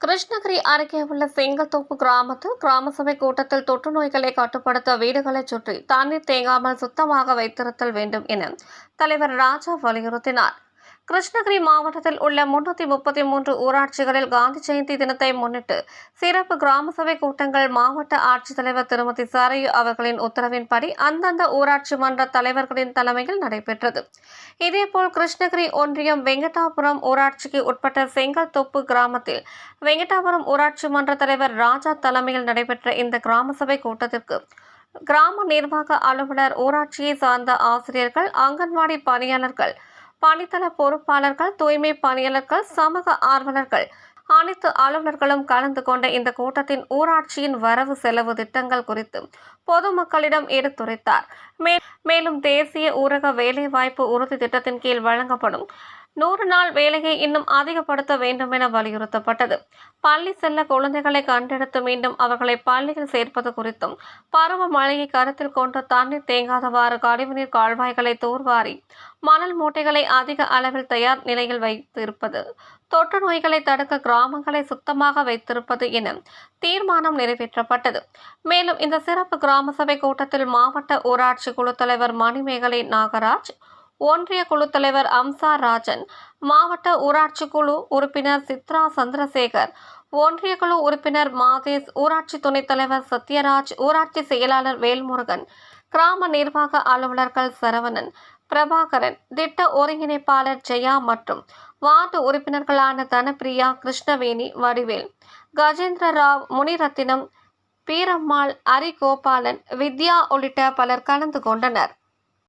கிருஷ்ணகிரி அருகே உள்ள செங்கல்தோப்பு கிராமத்தில் கிராம சபை கூட்டத்தில் தொற்று நோய்களை கட்டுப்படுத்த வீடுகளை சுற்றி தண்ணீர் தேங்காமல் சுத்தமாக வைத்திருத்தல் வேண்டும் என தலைவர் ராஜா வலியுறுத்தினார். கிருஷ்ணகிரி மாவட்டத்தில் உள்ள முன்னூற்றி முப்பத்தி மூன்று ஊராட்சிகளில் காந்தி ஜெயந்தி தினத்தை முன்னிட்டு சிறப்பு கிராம சபை கூட்டங்கள் மாவட்ட ஆட்சித்தலைவர் திருமதி சரையு அவர்களின் உத்தரவின்படி அந்தந்த ஊராட்சி மன்ற தலைவர்களின் தலைமையில் நடைபெற்றது. இதேபோல் கிருஷ்ணகிரி ஒன்றியம் வெங்கடாபுரம் ஊராட்சிக்கு உட்பட்ட செங்கல்தொப்பு கிராமத்தில் வெங்கடாபுரம் ஊராட்சி மன்ற தலைவர் ராஜா தலைமையில் நடைபெற்ற இந்த கிராம சபை கூட்டத்திற்கு கிராம நிர்வாக அலுவலர் ஊராட்சியை சார்ந்த ஆசிரியர்கள் அங்கன்வாடி பணியாளர்கள் பணித்தள பொறுப்பாளர்கள் தூய்மை பணியாளர்கள் சமூக ஆர்வலர்கள். அனைத்து அலுவலர்களும் கலந்து கொண்ட இந்த கூட்டத்தின் ஊராட்சியின் வரவு செலவு திட்டங்கள் குறித்து பொதுமக்களிடம் எடுத்துரைத்தார். மே- மேலும் தேசிய ஊரக வேலைவாய்ப்பு உறுதி திட்டத்தின் கீழ் வழங்கப்படும் நூறு நாள் வேலையை இன்னும் அதிகப்படுத்த வேண்டும் என வலியுறுத்தப்பட்டது. பள்ளி செல்ல குழந்தைகளை கண்டெடுத்து மீண்டும் அவர்களை பள்ளியில் சேர்ப்பது குறித்தும் பருவ மழையை கருத்தில் கொண்டு தண்ணீர் தேங்காதவாறு கழிவுநீர் கால்வாய்களை தூர்வாரி மணல் மூட்டைகளை அதிக அளவில் தயார் நிலையில் வைத்திருப்பது தொற்று நோய்களை தடுக்க கிராமங்களை சுத்தமாக வைத்திருப்பது என தீர்மானம் நிறைவேற்றப்பட்டது. மேலும் இந்த சிறப்பு கிராம சபை கூட்டத்தில் மாவட்ட ஊராட்சி குழு தலைவர் மணிமேகலை நாகராஜ் ஒன்றிய குழு தலைவர் அம்சா ராஜன் மாவட்ட ஊராட்சி குழு உறுப்பினர் சித்ரா சந்திரசேகர் ஒன்றிய குழு உறுப்பினர் மாதேஷ் ஊராட்சி துணைத் தலைவர் சத்யராஜ் ஊராட்சி செயலாளர் வேல்முருகன் கிராம நிர்வாக அலுவலர்கள் சரவணன் பிரபாகரன் திட்ட ஒருங்கிணைப்பாளர் ஜெயா மற்றும் வார்டு உறுப்பினர்களான தனப்பிரியா கிருஷ்ணவேணி வடிவேல் கஜேந்திர ராவ் முனிரத்தினம் பீரம்மாள் அரிகோபாலன் வித்யா உள்ளிட்ட பலர் கலந்து கொண்டனர்.